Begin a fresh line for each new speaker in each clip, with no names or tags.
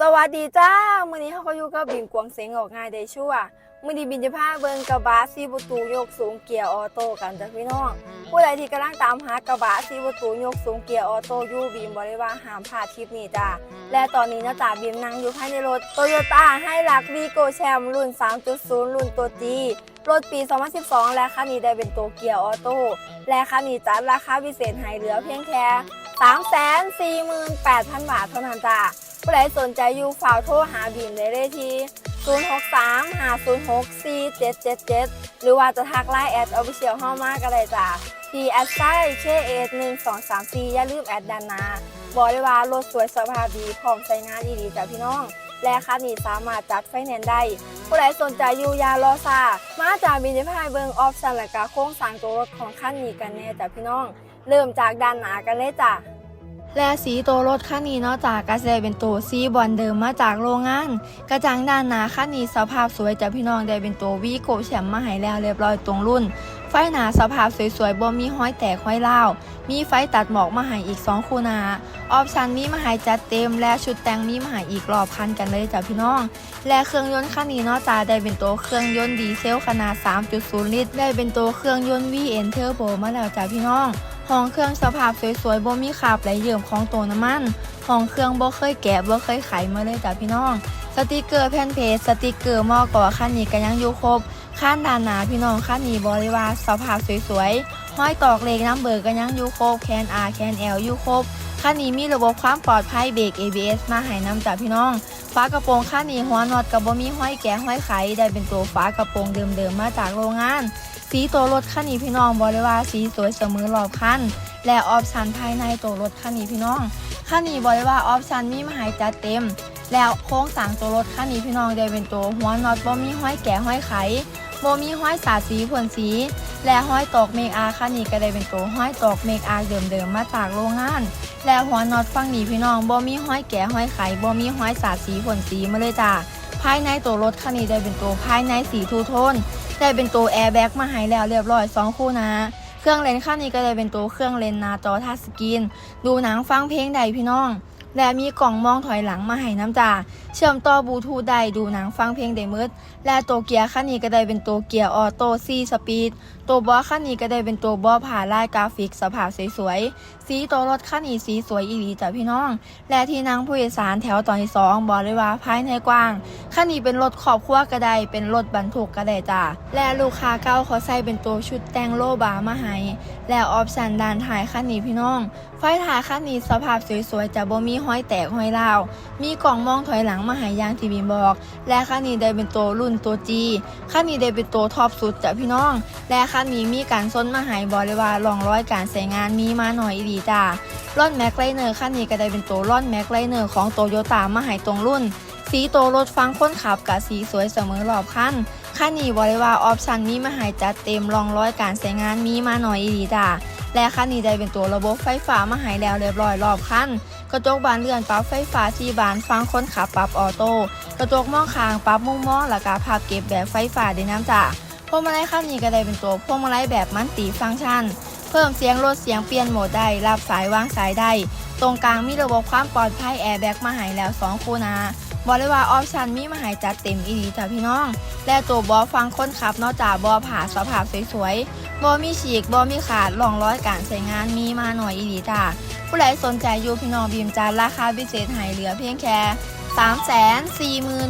สวัสดีจ้ามื้อนี้เขาก็อยู่กับบินกวางเสงออกง่ายได้ชั่วมื้อนี้บินจะพาเบิงกระบะซีประตูยกสูงเกียร์ออโต้กันจ้ะพี่น้อง ผู้ใดที่กำลังตามหากระบะซีประตูยกสูงเกียร์ออโต้ยู่บีมบริว่าห้ามพลาดทริปนี้จ้าและตอนนี้นะจ๊ะบีมนั่งอยู่ภายในรถโตโยต้าให้ลักวีโกแชมรุ่น 3.0 รุ่นตัวจีรถปี 2012 และคันนี้ได้เป็นตัวเกียร์ออโต้และคันนี้จัดราคาพิเศษให้เหลือเพียงแค่348,000 บาทเท่านั้นจ้า ผู้ใดสนใจอยู่ฝากโทรหาบีมได้เลยที่ 063 506 4777 หรือว่าจะทักไลน์แอดออฟฟิเชียลห้องมากก็ได้จ้ะที่แอดไซเคเอหนึ่งสองสามสี่อย่าลืมแอดดานนาบอกเลยว่ารถสวยสภาพดีพร้อมใช้งานดีๆจ้ะพี่น้อง และคันนี้สามารถจัดไฟแนนซ์ได้ ผู้ใดสนใจอยู่ยารอซามาจากบินจะพายเบิงออฟชันและกาโค้งสางตัวรถของคันนี้กันแน่จ้ะพี่น้อง เริ่มจากด้านหนากันเลยจ้ะ และสีตัวรถคันนี้นอกจากกระแสเป็นตัวสีบอลเดิมมาจากโรงงาน กระจังด้านหน้าคันนี้สภาพสวยจากพี่น้องได้เป็นตัววีโกแชมป์มาให้แล้วเรียบร้อยตรงรุ่น ไฟหน้าสภาพสวยๆบ่มีห้อยแตกห้อยเล่ามีไฟตัดหมอกมาให้อีก 2 คู่หนาออปชันมีมาให้จัดเต็ม และชุดแต่งมีมาให้อีกรอบคันกันเลยจ้ะพี่น้อง และเครื่องยนต์คันนี้นอกจากได้เป็นตัวเครื่องยนต์ดีเซลขนาด 3.0 ลิตร ได้เป็นตัวเครื่องยนต์ VN Turbo มาแล้วจ้ะพี่น้อง ห้องเครื่องสภาพสวยๆบ่มีขาบไหลเยิ่มของตัวน้ำมันห้องเครื่องบ่เคยแกะบ่เคยไขมาเลยจ้ะพี่น้อง สติกเกอร์แผ่นเพจสติกเกอร์หม้อก่อคันนี้ก็ยังอยู่ครบข้านด้านหนาพี่น้องคันนี้บริวารสภาพสวยๆห้อยตอกเลขน้ำเบิกก็ยังอยู่ครบแคนอาแคนแอลอยู่ครบ คันนี้มีระบบความปลอดภัยเบรก ABS มาให้นำจ้ะพี่น้องฝากระโปรงคันนี้หัวน็อตกับบ่มีห้อยแกะห้อยไขได้เป็นตัวฝากระโปรงเดิมๆมาจากโรงงาน สีตัวรถคันนี้พี่น้องบริวาสีสวยเสมอรอบคันและออปชันภายในตัวรถคันนี้พี่น้องคันนี้บอกเลยว่าออปชันมีมาให้จัดเต็ม แล้วโครงสางตัวรถคันนี้พี่น้องได้เป็นตัวหัวน็อตบ่มีห้อยแกะห้อยไขบ่มีห้อยสาดสีพ่นสี และห้อยตอกเมกอาคันนี้ก็ได้เป็นตัวห้อยตอกเมกอาเดิมๆมาจากโรงงาน และหัวน็อตฝั่งนี้พี่น้องบ่มีห้อยแกะห้อยไข่บ่มีห้อยสาดสีพ่นสีมาเลยจ้าภายในตัวรถคันนี้ได้เป็นตัวภายในสีทูโทนได้เป็นตัวแอร์แบ็กมาให้แล้วเรียบร้อยสองคู่นะเครื่องเลนส์ข้างนี้ก็เลยเป็นตัวเครื่องเลนส์นาจอทัชสกรีน ดูหนังฟังเพลงใดพี่น้อง และมีกล่องมองถอยหลังมาให้น้ำจ่าเชื่อมต่อบลูทูธได้ดูหนังฟังเพลงได้มืดและตัวเกียร์คันนี้ก็ได้เป็นตัวเกียร์ออโต้ซีสปีดตัวบอคันนี้ก็ได้เป็นตัวบอผ่าลายกราฟิกสภาพสวยๆสีตัวรถคันนี้สีสวยอีหลีจ้ะพี่น้อง และที่นั่งผู้โดยสารแถวตอนที่สองบอกเลยว่าภายในกว้าง คันนี้เป็นรถขอบครัวก็ได้เป็นรถบรรทุกก็ได้จ้ะและลูกค้าเก้าเขาใส่เป็นตัวชุดแต่งโลบามาให้และออปชันด้านท้ายคันนี้พี่น้อง ไฟท้ายคันนี้สภาพสวยๆจะบ่มีห้อยแตกห้อยรามีกล่องมองถอยหลังมาให้ยางที่บีมบอก และคันนี้ได้เป็นตัวรุ่นตัวจีคันนี้ได้เป็นตัวท็อปสุดจ้ะพี่น้อง และคันนี้มีการส้นมาให้บอกเลยว่าลองร้อยการใช้งานมีมาหน่อยดีจ้าร่อนแม็กไลเนอร์คันนี้ก็ได้เป็นตัวร่อนแม็กไลเนอร์ของโตโยต้ามาให้ตรงรุ่น สีโตรถฟังคนขับกับสีสวยเสมอรอบคันคันนี้บอกเลยว่าออปชันมีมาให้จัดเต็มรองร้อยการใช้งานมีมาหน่อยอีดีจ้าและคันนี้ได้เป็นตัวระบบไฟฟ้ามาให้แล้วเรียบร้อยรอบคันกระจกบานเลื่อนปรับไฟฟ้าที่บานฟังคนขับปรับออโต้กระจกมองข้างปรับมุมมองและกาภาพเก็บแบบไฟฟ้าได้น้ำจ้าพวงมาลัยคันนี้ก็ได้เป็นตัวพวงมาลัยแบบมันติฟังก์ชัน เพิ่มเสียงลดเสียงเปลี่ยนโหมดได้รับสายวางสายได้ ตรงกลางมีระบบความปลอดภัยแอร์แบ็กมาให้แล้ว 2 คู่นะ บอกเลยว่าออปชันมีมาให้จัดเต็มอีดีจ้ะพี่น้อง และตัวบอฟังคนขับนอกจากบอผ่าสภาพสวยๆบอมีฉีกบอมีขาดลองร้อยการใช้งานมีมาหน่อยอีดีจ้าผู้ใดสนใจอยู่พี่น้องบีมจานราคาพิเศษให้เหลือเพียงแค่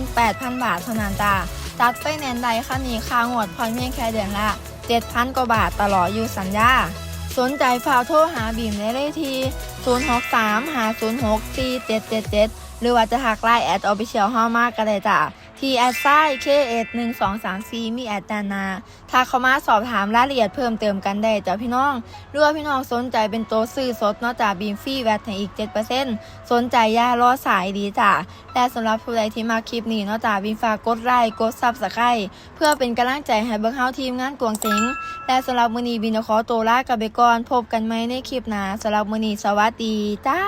348,000 บาทเท่านั้นจ้าจัดไฟแนนซ์ใดคันนี้ค่างวดผ่อนเพียงแค่เดือนละ 7,000 กว่าบาทตลอดอยู่สัญญา สนใจฝากโทรหาบีมได้เลยที่ 063 506 4777 หรือว่าจะทักไลน์แอดออฟฟิเชียลห้ามากก็ได้จ้ะที่แอดไซเคเอหนึ่งสองสามสี่มีแอดดานาถ้าเขามาสอบถามรายละเอียดเพิ่มเติมกันได้จ้ะพี่น้องหรือว่าพี่น้องสนใจเป็นตัวซื้อสดนอกจากบีมฟรีแวตให้อีก7%สนใจย่ารอสายดีจ้ะและสำหรับผู้ใดที่มาคลิปนี้นอกจากบีมฝากกดไลค์กดซับสไครต์เพื่อเป็นกำลังใจให้เบิร์เฮาทีมงานกวงสิงและสำหรับมือนีบินขอตัวลากับไปก่อนพบกันไหมในคลิปหน้าสำหรับมือนีสวัสดีจ้า